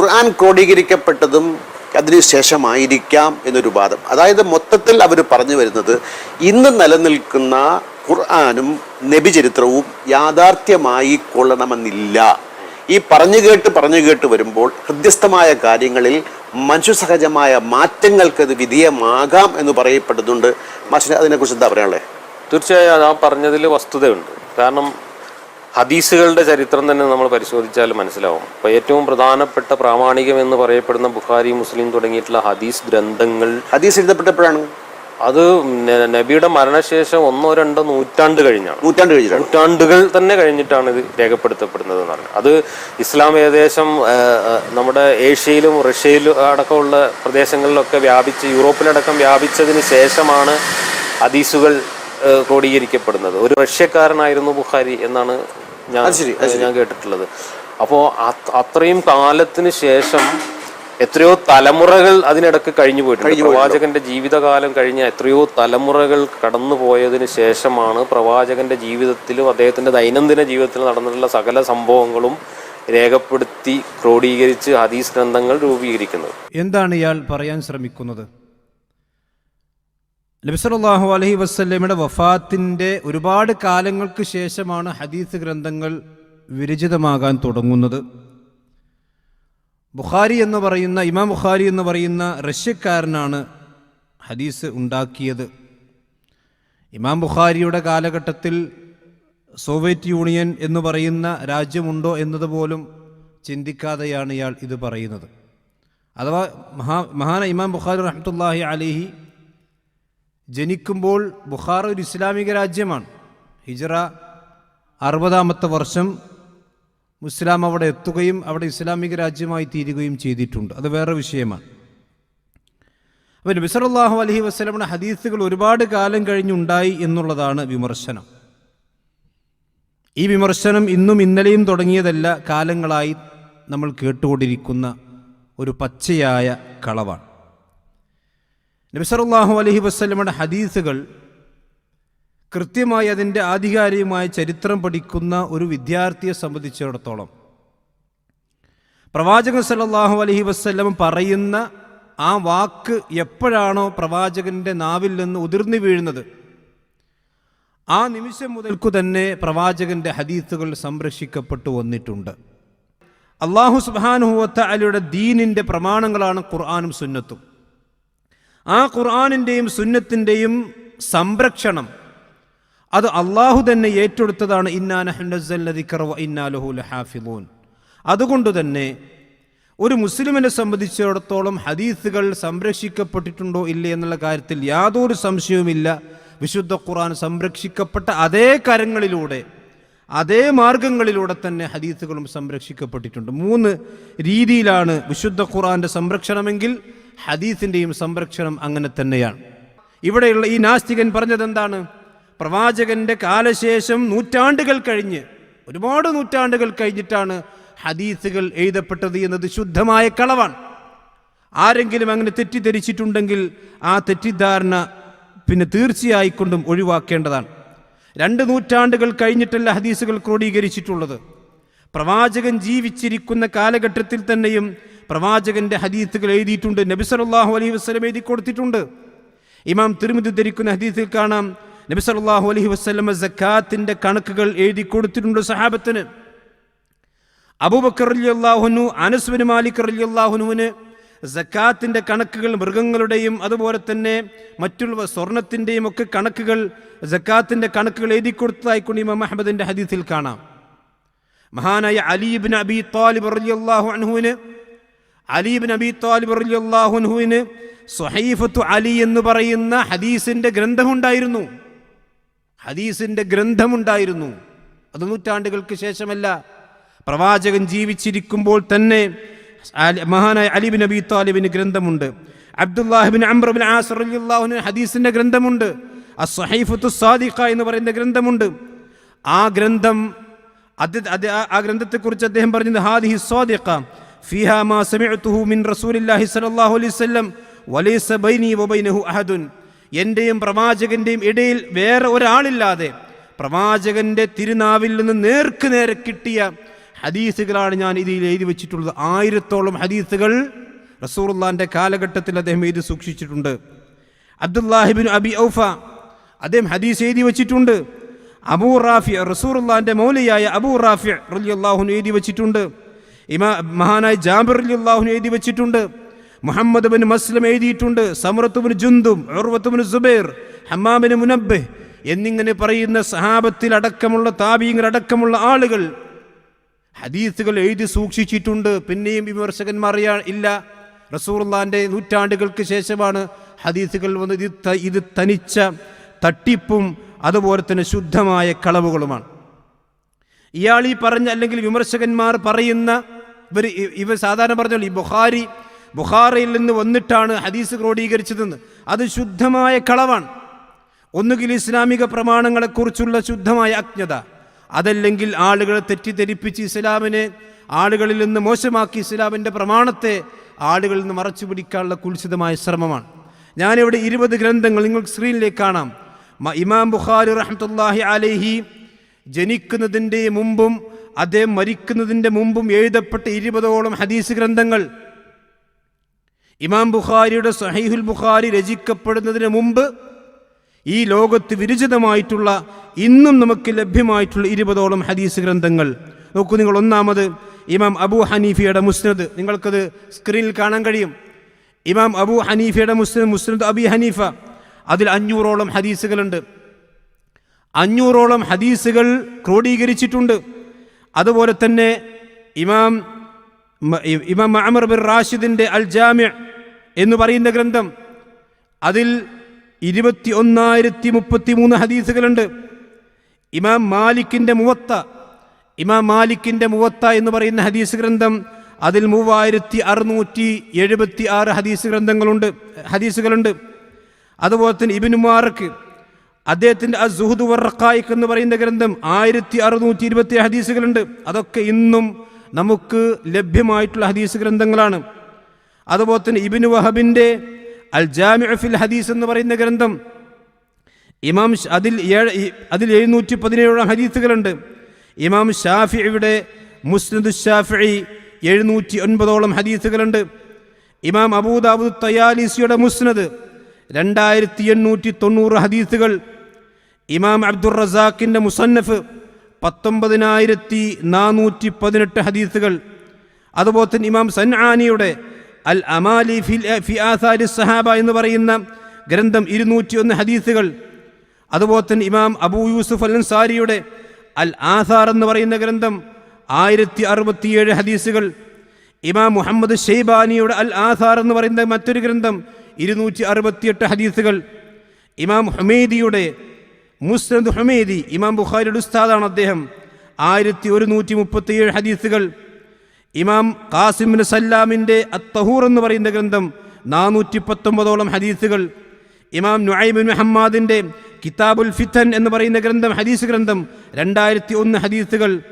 ഖുർആൻ ക്രോഡീകരിക്കപ്പെട്ടതും അതിനുശേഷമായിരിക്കാം എന്നൊരു വാദം. അതായത് മൊത്തത്തിൽ അവർ പറഞ്ഞു വരുന്നത് ഇന്ന് നിലനിൽക്കുന്ന ഖുർആാനും നബിചരിത്രവും യാഥാർത്ഥ്യമായി കൊള്ളണമെന്നില്ല. ഈ പറഞ്ഞു കേട്ട് പറഞ്ഞു കേട്ട് വരുമ്പോൾ ഹൃദ്യസ്ഥമായ കാര്യങ്ങളിൽ മനുഷ്യസഹജമായ മാറ്റങ്ങൾക്ക് അത് വിധേയമാകാം എന്ന് പറയപ്പെടുന്നുണ്ട് മാഷിന് അതിനെക്കുറിച്ച് എന്താ പറയാനുള്ളത് തീർച്ചയായും ആ പറഞ്ഞതിൽ വസ്തുതയുണ്ട്. കാരണം ഹദീസുകളുടെ ചരിത്രം തന്നെ നമ്മൾ പരിശോധിച്ചാൽ മനസ്സിലാവും. അപ്പോൾ ഏറ്റവും പ്രധാനപ്പെട്ട പ്രാമാണികം എന്ന് പറയപ്പെടുന്ന ബുഖാരി മുസ്ലിം തുടങ്ങിയിട്ടുള്ള ഹദീസ് ഗ്രന്ഥങ്ങൾ ഹദീസ് എഴുതപ്പെട്ടപ്പോഴാണ്? അത് നബിയുടെ മരണശേഷം ഒന്നോ രണ്ടോ നൂറ്റാണ്ട് കഴിഞ്ഞാണ്. നൂറ്റാണ്ട് നൂറ്റാണ്ടുകൾ തന്നെ കഴിഞ്ഞിട്ടാണ് ഇത് രേഖപ്പെടുത്തപ്പെടുന്നത് എന്നാണ്. അത് ഇസ്ലാം ഏകദേശം നമ്മുടെ ഏഷ്യയിലും റഷ്യയിലും അടക്കമുള്ള പ്രദേശങ്ങളിലൊക്കെ വ്യാപിച്ച് യൂറോപ്പിലടക്കം വ്യാപിച്ചതിന് ശേഷമാണ് ഹദീസുകൾ ക്രോഡീകരിക്കപ്പെടുന്നത്. ഒരു റഷ്യക്കാരനായിരുന്നു ബുഖാരി എന്നാണ് ഞാൻ ഞാൻ കേട്ടിട്ടുള്ളത്. അപ്പോൾ അത്രയും കാലത്തിന് ശേഷം എത്രയോ തലമുറകൾ അതിനിടക്ക് കഴിഞ്ഞു പോയിട്ടുണ്ട്. പ്രവാചകന്റെ ജീവിതകാലം കഴിഞ്ഞ എത്രയോ തലമുറകൾ കടന്നു പോയതിനു ശേഷമാണ് പ്രവാചകന്റെ ജീവിതത്തിലും അദ്ദേഹത്തിന്റെ ദൈനംദിന ജീവിതത്തിലും നടന്നിട്ടുള്ള സകല സംഭവങ്ങളും രേഖപ്പെടുത്തി ക്രോഡീകരിച്ച് ഹദീസ് ഗ്രന്ഥങ്ങൾ രൂപീകരിക്കുന്നത്. എന്താണ് ഇയാൾ പറയാൻ ശ്രമിക്കുന്നത്? നബിസലാഹു അലഹി വസ്ല്ലമയുടെ വഫാത്തിന്റെ ഒരുപാട് കാലങ്ങൾക്ക് ശേഷമാണ് ഹദീസ് ഗ്രന്ഥങ്ങൾ വിരചിതമാകാൻ തുടങ്ങുന്നത്. ബുഖാരി എന്ന് പറയുന്ന ഇമാം ബുഖാരി എന്ന് പറയുന്ന റഷ്യക്കാരനാണ് ഹദീസ് ഉണ്ടാക്കിയത്. ഇമാം ബുഖാരിയുടെ കാലഘട്ടത്തിൽ സോവിയറ്റ് യൂണിയൻ എന്ന് പറയുന്ന രാജ്യമുണ്ടോ എന്നതുപോലും ചിന്തിക്കാതെയാണ് ഇയാൾ ഇത് പറയുന്നത്. അഥവാ മഹാ മഹാന ഇമാം ബുഖാരി റഹ്മത്തുല്ലാഹി അലിഹി ജനിക്കുമ്പോൾ ബുഹാർ ഒരു ഇസ്ലാമിക രാജ്യമാണ്. ഹിജറ അറുപതാമത്തെ വർഷം മുസ്ലാം അവിടെ എത്തുകയും അവിടെ ഇസ്ലാമിക രാജ്യമായി തീരുകയും ചെയ്തിട്ടുണ്ട്. അത് വേറെ വിഷയമാണ്. അപ്പം നബിസറല്ലാഹു അലഹി വസ്ലമിന്റെ ഹദീസുകൾ ഒരുപാട് കാലം കഴിഞ്ഞുണ്ടായി എന്നുള്ളതാണ് വിമർശനം. ഈ വിമർശനം ഇന്നും ഇന്നലെയും തുടങ്ങിയതല്ല കാലങ്ങളായി നമ്മൾ കേട്ടുകൊണ്ടിരിക്കുന്ന ഒരു പച്ചയായ കളവാണ്. നബിസറല്ലാഹു അലഹി വസ്ലമയുടെ ഹദീസുകൾ കൃത്യമായി അതിന്റെ ആധികാരികമായ ചരിത്രം പഠിക്കുന്ന ഒരു വിദ്യാർത്ഥിയെ സംബന്ധിച്ചിടത്തോളം പ്രവാചകൻ സല്ലല്ലാഹു അലഹി വസ്ല്ലം പറയുന്ന ആ വാക്ക് എപ്പോഴാണോ പ്രവാചകന്റെ നാവിൽ നിന്ന് ഉതിർന്നു വീഴുന്നത്? ആ നിമിഷം മുതൽക്കു തന്നെ പ്രവാചകന്റെ ഹദീസുകൾ സംരക്ഷിക്കപ്പെട്ടു വന്നിട്ടുണ്ട്. അള്ളാഹു സുബാനുഹുവത്ത അലിയുടെ ദീനിന്റെ പ്രമാണങ്ങളാണ് ഖുർആാനും സുന്നത്തും. ആ ഖുർആാനിന്റെയും സുന്നത്തിന്റെയും സംരക്ഷണം. അത് അള്ളാഹു തന്നെ ഏറ്റെടുത്തതാണ്. ഇന്നാനഹുലഹാഫിലൂൻ അതുകൊണ്ട് തന്നെ ഒരു മുസ്ലിമിനെ സംബന്ധിച്ചിടത്തോളം ഹദീസുകൾ സംരക്ഷിക്കപ്പെട്ടിട്ടുണ്ടോ ഇല്ലേ എന്നുള്ള കാര്യത്തിൽ യാതൊരു സംശയവുമില്ല. വിശുദ്ധ ഖുർആൻ സംരക്ഷിക്കപ്പെട്ട അതേ കരങ്ങളിലൂടെ അതേ മാർഗങ്ങളിലൂടെ തന്നെ ഹദീസുകളും സംരക്ഷിക്കപ്പെട്ടിട്ടുണ്ട്. മൂന്ന് രീതിയിലാണ് വിശുദ്ധ ഖുർആന്റെ സംരക്ഷണമെങ്കിൽ ഹദീസിന്റെയും സംരക്ഷണം അങ്ങനെ തന്നെയാണ്. ഇവിടെയുള്ള ഈ നാസ്തികൻ പറഞ്ഞത് എന്താണ് പ്രവാചകന്റെ കാലശേഷം നൂറ്റാണ്ടുകൾ കഴിഞ്ഞ് ഒരുപാട് നൂറ്റാണ്ടുകൾ കഴിഞ്ഞിട്ടാണ് ഹദീസുകൾ എഴുതപ്പെട്ടത് എന്നത് ശുദ്ധമായ കളവാണ്. ആരെങ്കിലും അങ്ങനെ തെറ്റിദ്ധരിച്ചിട്ടുണ്ടെങ്കിൽ ആ തെറ്റിദ്ധാരണ പിന്നെ തീർച്ചയായിക്കൊണ്ടും ഒഴിവാക്കേണ്ടതാണ്. രണ്ട് നൂറ്റാണ്ടുകൾ കഴിഞ്ഞിട്ടല്ല ഹദീസുകൾ ക്രോഡീകരിച്ചിട്ടുള്ളത്. പ്രവാചകൻ ജീവിച്ചിരിക്കുന്ന കാലഘട്ടത്തിൽ തന്നെയും പ്രവാചകന്റെ ഹദീത്തുകൾ എഴുതിയിട്ടുണ്ട് നബി സല്ലല്ലാഹു അലൈഹി വസ്ലം എഴുതി കൊടുത്തിട്ടുണ്ട്. ഇമാം തിരുമിതി ധരിക്കുന്ന ഹദീത്തിൽ കാണാം നബി സല്ലല്ലാഹു അലൈഹി വസല്ലം സക്കാത്തിന്റെ കണക്കുകൾ എഴുതി കൊടുത്തിട്ടുണ്ട് സഹാബത്തിന്. അബൂബക്കർ റളിയല്ലാഹുനു അനസ് ബിൻ മാലിക് റളിയല്ലാഹുനുവിന് സക്കാത്തിന്റെ കണക്കുകൾ മൃഗങ്ങളുടെയും അതുപോലെ തന്നെ മറ്റുള്ള സ്വർണത്തിന്റെയും ഒക്കെ കണക്കുകൾ സക്കാത്തിന്റെ കണക്കുകൾ എഴുതി കൊടുത്തതായിക്കൊണ്ട് ഇമാം അഹമ്മദിന്റെ ഹദീസിൽ കാണാം. മഹാനായ അലീബിൻ അബി താലിബ് റളിയല്ലാഹു അൻഹുവിന് അലീബിൻ നബി താലിബ് റളിയല്ലാഹു അൻഹുവിന് സ്വഹൈഫത്തു അലി എന്ന് പറയുന്ന ഹദീസിന്റെ ഗ്രന്ഥമുണ്ടായിരുന്നു. ഹദീസിന്റെ ഗ്രന്ഥമുണ്ടായിരുന്നു. അത് നൂറ്റാണ്ടുകൾക്ക് ശേഷമല്ല. പ്രവാചകൻ ജീവിച്ചിരിക്കുമ്പോൾ തന്നെ മഹാനായ അലിബിൻ അബി താലിബിന് ഗ്രന്ഥമുണ്ട്. അബ്ദുല്ലാഹിബിൻ അംബ്രബിൻ ആസ് ഹദീസിന്റെ ഗ്രന്ഥമുണ്ട്. അസ്സഹൈഫത്തു സാദിഖ എന്ന് പറയുന്ന ഗ്രന്ഥമുണ്ട്. ആ ഗ്രന്ഥം അത് ആ- ആ ഗ്രന്ഥത്തെക്കുറിച്ച് അദ്ദേഹം പറഞ്ഞത് ഹാദിഹി സ്വാദിഖ ഫിഹാ من رسول മിൻ صلى സ്വല്ലല്ലാഹു അലൈഹി വസല്ലം വലൈസ بيني വബൈനഹു أحد എന്റെയും പ്രവാചകന്റെയും ഇടയിൽ വേറെ ഒരാളില്ലാതെ പ്രവാചകന്റെ തിരുനാവിൽ നിന്ന് നേർക്ക് നേരെ കിട്ടിയ ഹദീസുകളാണ് ഞാൻ ഇതിൽ എഴുതി വെച്ചിട്ടുള്ളത്. ആയിരത്തോളം ഹദീസുകൾ റസൂറുല്ലാന്റെ കാലഘട്ടത്തിൽ അദ്ദേഹം എഴുതി സൂക്ഷിച്ചിട്ടുണ്ട്. അബ്ദുല്ലാഹിബിൻ അബി ഔഫ അദ്ദേഹം ഹദീസ് എഴുതി വെച്ചിട്ടുണ്ട്. അബൂ റാഫി റസൂറുല്ലാന്റെ മൗലിയായ അബൂ റാഫി റലിയല്ലാഹുന് എഴുതി വെച്ചിട്ടുണ്ട്. ഇമാ മഹാനായ ജാബിർ റലിയല്ലാഹുന് എഴുതി വെച്ചിട്ടുണ്ട്. മുഹമ്മദ് ബിൻ മസ്ലം എഴുതിയിട്ടുണ്ട്. സമറത്തുബിൻ ജുന്തും ഉർവത്തുബിൻ സുബൈർ ഹമ്മാബിൻ മുനബ്ബ് എന്നിങ്ങനെ പറയുന്ന സഹാബത്തിൽ അടക്കമുള്ള താബീങ്ങൾ അടക്കമുള്ള ആളുകൾ ഹദീസുകൾ എഴുതി സൂക്ഷിച്ചിട്ടുണ്ട്. പിന്നെയും വിമർശകന്മാർ ഇല്ല. റസൂർലാന്റെ നൂറ്റാണ്ടുകൾക്ക് ശേഷമാണ് ഹദീസുകൾ വന്ന് ഇത് ഇത് തനിച്ച തട്ടിപ്പും അതുപോലെ തന്നെ ശുദ്ധമായ കളവുകളുമാണ്. ഇയാൾ ഈ പറഞ്ഞ അല്ലെങ്കിൽ വിമർശകന്മാർ പറയുന്ന ഇവർ ഇവർ സാധാരണ പറഞ്ഞല്ലോ ഈ ബുഖാരി ബുഖാറയിൽ നിന്ന് വന്നിട്ടാണ് ഹദീസ് ക്രോഡീകരിച്ചതെന്ന്. അത് ശുദ്ധമായ കളവാണ്. ഒന്നുകിൽ ഇസ്ലാമിക പ്രമാണങ്ങളെക്കുറിച്ചുള്ള ശുദ്ധമായ അജ്ഞത. അതല്ലെങ്കിൽ ആളുകളെ തെറ്റിദ്ധരിപ്പിച്ച് ഇസ്ലാമിനെ ആളുകളിൽ നിന്ന് മോശമാക്കി ഇസ്ലാമിന്റെ പ്രമാണത്തെ ആളുകളിൽ നിന്ന് മറച്ചു പിടിക്കാനുള്ള കുൽസിതമായ ശ്രമമാണ്. ഞാനിവിടെ ഇരുപത് ഗ്രന്ഥങ്ങൾ നിങ്ങൾക്ക് സ്ക്രീനിലേക്ക് കാണാം. ഇമാം ബുഖാരി റഹ്മത്തുല്ലാഹി അലൈഹി ജനിക്കുന്നതിന്റെ മുമ്പും അദ്ദേഹം മരിക്കുന്നതിന്റെ മുമ്പും എഴുതപ്പെട്ട ഇരുപതോളം ഹദീസ് ഗ്രന്ഥങ്ങൾ. ഇമാം ബുഖാരിയുടെ സഹീഹുൽ ബുഖാരി രചിക്കപ്പെടുന്നതിന് മുമ്പ് ഈ ലോകത്ത് വിരചിതമായിട്ടുള്ള ഇന്നും നമുക്ക് ലഭ്യമായിട്ടുള്ള ഇരുപതോളം ഹദീസ് ഗ്രന്ഥങ്ങൾ. നോക്കൂ നിങ്ങൾ ഒന്നാമത് ഇമാം അബു ഹനീഫിയുടെ മുസ്നദ്. നിങ്ങൾക്കത് സ്ക്രീനിൽ കാണാൻ കഴിയും. ഇമാം അബു ഹനീഫയുടെ മുസ്ലിം മുസ്ലിം അബി ഹനീഫ. അതിൽ അഞ്ഞൂറോളം ഹദീസുകളുണ്ട്. അഞ്ഞൂറോളം ഹദീസുകൾ ക്രോഡീകരിച്ചിട്ടുണ്ട്. അതുപോലെ തന്നെ ഇമാം ഇമാം അമർ ബിൻ റാഷിദിന്റെ അൽ ജാമ്യ എന്ന് പറയുന്ന ഗ്രന്ഥം. അതിൽ ഇരുപത്തി ഒന്നായിരത്തി മുപ്പത്തി മൂന്ന് ഹദീസുകളുണ്ട്. ഇമാം മാലിക്കിന്റെ മുവത്ത ഇമാം മാലിക്കിന്റെ മുവത്ത എന്ന് പറയുന്ന ഹദീസ് ഗ്രന്ഥം. അതിൽ മൂവായിരത്തി അറുന്നൂറ്റി എഴുപത്തി ആറ് ഹദീസ് ഗ്രന്ഥങ്ങളുണ്ട് ഹദീസുകളുണ്ട്. അതുപോലെ തന്നെ ഇബിൻ മുബാറക്ക് ആ അസുഹുദ് വർക്കായിക്ക് എന്ന് പറയുന്ന ഗ്രന്ഥം ആയിരത്തി അറുന്നൂറ്റി ഇരുപത്തി ഹദീസുകളുണ്ട്. അതൊക്കെ ഇന്നും നമുക്ക് ലഭ്യമായിട്ടുള്ള ഹദീസ് ഗ്രന്ഥങ്ങളാണ്. അതുപോലെ തന്നെ ഇബിൻ വഹബിന്റെ അൽ ജാമിഅ ഫിൽ ഹദീസ് എന്ന് പറയുന്ന ഗ്രന്ഥം ഇമാം അതിൽ ഏഴ് അതിൽ എഴുന്നൂറ്റി പതിനേഴോളം ഹദീസുകളുണ്ട്. ഇമാം ഷാഫിയുടെ മുസ്നദ് ഷാഫി എഴുന്നൂറ്റി ഒൻപതോളം ഹദീസുകളുണ്ട്. ഇമാം അബൂദാബുദ് തയാലിസിയുടെ മുസ്നദ് രണ്ടായിരത്തി എണ്ണൂറ്റി തൊണ്ണൂറ് ഹദീസുകൾ. ഇമാം അബ്ദുർ റസാഖിന്റെ മുസന്നഫ് പത്തൊമ്പതിനായിരത്തി നാനൂറ്റി പതിനെട്ട് ഹദീസുകൾ. അതുപോലെ തന്നെ ഇമാം സൻആാനിയുടെ അൽ അമാലി ഫിൽ ഫി ആസാരി സഹാബ എന്ന് പറയുന്ന ഗ്രന്ഥം ഇരുന്നൂറ്റി ഒന്ന് ഹദീസുകൾ. അതുപോലെ തന്നെ ഇമാം അബൂ യൂസുഫ് അൽ അൻസാരിയുടെ അൽ ആസാർ എന്ന് പറയുന്ന ഗ്രന്ഥം ആയിരത്തി അറുപത്തിയേഴ് ഹദീസുകൾ. ഇമാം മുഹമ്മദ് ഷെയ്ബാനിയുടെ അൽ ആസാർ എന്ന് പറയുന്ന മറ്റൊരു ഗ്രന്ഥം ഇരുന്നൂറ്റി അറുപത്തിയെട്ട് ഹദീസുകൾ. ഇമാം ഹുമേദിയുടെ മുസ്നദ് ഹുമേദി ഇമാം ബുഖാരിയുടെ ഉസ്താദാണ് അദ്ദേഹം. ആയിരത്തി ഒരുന്നൂറ്റി മുപ്പത്തിയേഴ് ഹദീസുകൾ. ഇമാം ഖാസിമിന് സല്ലാമിന്റെ അത്തഹൂർ എന്ന് പറയുന്ന ഗ്രന്ഥം നാനൂറ്റി പത്തൊമ്പതോളം ഹദീസുകൾ. ഇമാം നുഐബിൻ മുഹമ്മാദിന്റെ കിതാബുൽ ഫിത്തൻ എന്ന് പറയുന്ന ഗ്രന്ഥം ഹദീസ് ഗ്രന്ഥം രണ്ടായിരത്തി ഒന്ന് ഹദീസുകൾ.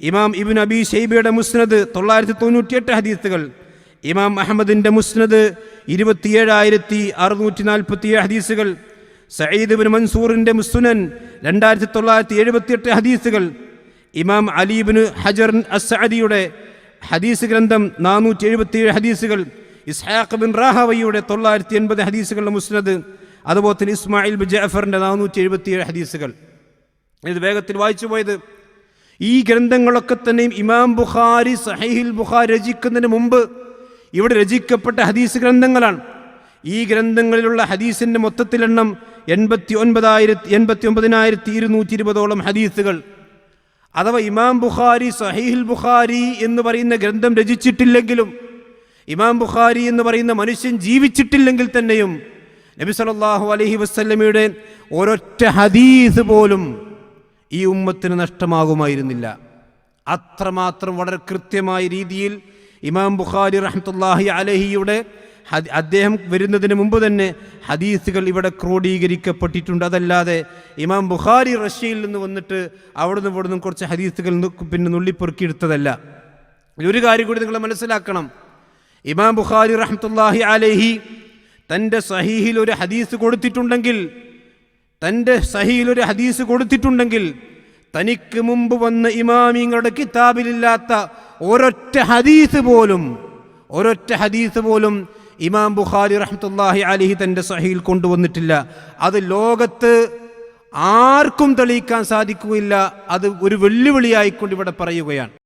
ഇമാം ഇബിൻ അബി ഷെയ്ബയുടെ മുസ്നദ് തൊള്ളായിരത്തി തൊണ്ണൂറ്റിയെട്ട് ഹദീസുകൾ. ഇമാം അഹമ്മദിന്റെ മുസ്നദ് ഇരുപത്തിയേഴായിരത്തി അറുന്നൂറ്റി നാൽപ്പത്തിയേഴ് ഹദീസുകൾ സയ്യിദ് ബിൻ മൻസൂറിന്റെ മുസ്സുനൻ രണ്ടായിരത്തി തൊള്ളായിരത്തി എഴുപത്തിയെട്ട് ഹദീസുകൾ ഇമാം അലീബിന് ഹജർ അസഅദിയുടെ ഹദീസ് ഗ്രന്ഥം നാനൂറ്റി എഴുപത്തിയേഴ് ഹദീസുകൾ ഇസ്ഹാഖ് ബിൻ റാഹവയുടെ തൊള്ളായിരത്തി എൺപത് ഹദീസുകളുടെ മുസ്നദ് അതുപോലെ തന്നെ ഇസ്മായിൽ ബി ജഅഫറിന്റെ നാനൂറ്റി എഴുപത്തിയേഴ് ഹദീസുകൾ. ഇത് വേഗത്തിൽ വായിച്ചു പോയത്. ഈ ഗ്രന്ഥങ്ങളൊക്കെ തന്നെയും ഇമാം ബുഖാരി സഹീഹിൽ ബുഖാരി രചിക്കുന്നതിന് മുമ്പ് ഇവിടെ രചിക്കപ്പെട്ട ഹദീസ് ഗ്രന്ഥങ്ങളാണ്. ഈ ഗ്രന്ഥങ്ങളിലുള്ള ഹദീസിന്റെ മൊത്തത്തിലെണ്ണം എൺപത്തി ഒൻപതായിരത്തി എൺപത്തി ഒമ്പതിനായിരത്തി ഇരുന്നൂറ്റി ഇരുപതോളം ഹദീസുകൾ. അഥവാ ഇമാം ബുഖാരി സഹീൽ ബുഖാരി എന്ന് പറയുന്ന ഗ്രന്ഥം രചിച്ചിട്ടില്ലെങ്കിലും ഇമാം ബുഖാരി എന്ന് പറയുന്ന മനുഷ്യൻ ജീവിച്ചിട്ടില്ലെങ്കിൽ തന്നെയും നബി സല്ലല്ലാഹു അലഹി വസല്ലമയുടെ ഒരൊറ്റ ഹദീസ് പോലും ഈ ഉമ്മത്തിന് നഷ്ടമാകുമായിരുന്നില്ല. അത്രമാത്രം വളരെ കൃത്യമായ രീതിയിൽ ഇമാം ബുഖാരി റഹ്മത്തുല്ലാഹി അലഹിയുടെ അദ്ദേഹം വരുന്നതിന് മുമ്പ് തന്നെ ഹദീസുകൾ ഇവിടെ ക്രോഡീകരിക്കപ്പെട്ടിട്ടുണ്ട്. അതല്ലാതെ ഇമാം ബുഖാരി റഷ്യയിൽ നിന്ന് വന്നിട്ട് അവിടുന്ന് ഇവിടുന്ന് കുറച്ച് ഹദീസുകൾ പിന്നെ നുള്ളിപ്പെറുക്കിയെടുത്തതല്ല. ഒരു കാര്യം കൂടി നിങ്ങൾ മനസ്സിലാക്കണം. ഇമാം ബുഖാരി റഹ്മത്തുല്ലാഹി അലഹി തന്റെ സഹീഹിൽ ഒരു ഹദീസ് കൊടുത്തിട്ടുണ്ടെങ്കിൽ തന്റെ സഹിയിൽ ഒരു ഹദീസ് കൊടുത്തിട്ടുണ്ടെങ്കിൽ തനിക്ക് മുമ്പ് വന്ന ഇമാമിങ്ങളുടെ കിതാബിലില്ലാത്ത ഒരൊറ്റ ഹദീസ് പോലും ഒരൊറ്റ ഹദീസ് പോലും ഇമാം ബുഖാരി റഹ്മത്തുല്ലാഹി അലിഹി തന്റെ സഹിയിൽ കൊണ്ടുവന്നിട്ടില്ല. അത് ലോകത്ത് ആർക്കും തെളിയിക്കാൻ സാധിക്കുകയില്ല. അത് ഒരു വെല്ലുവിളിയായിക്കൊണ്ട് ഇവിടെ പറയുകയാണ്.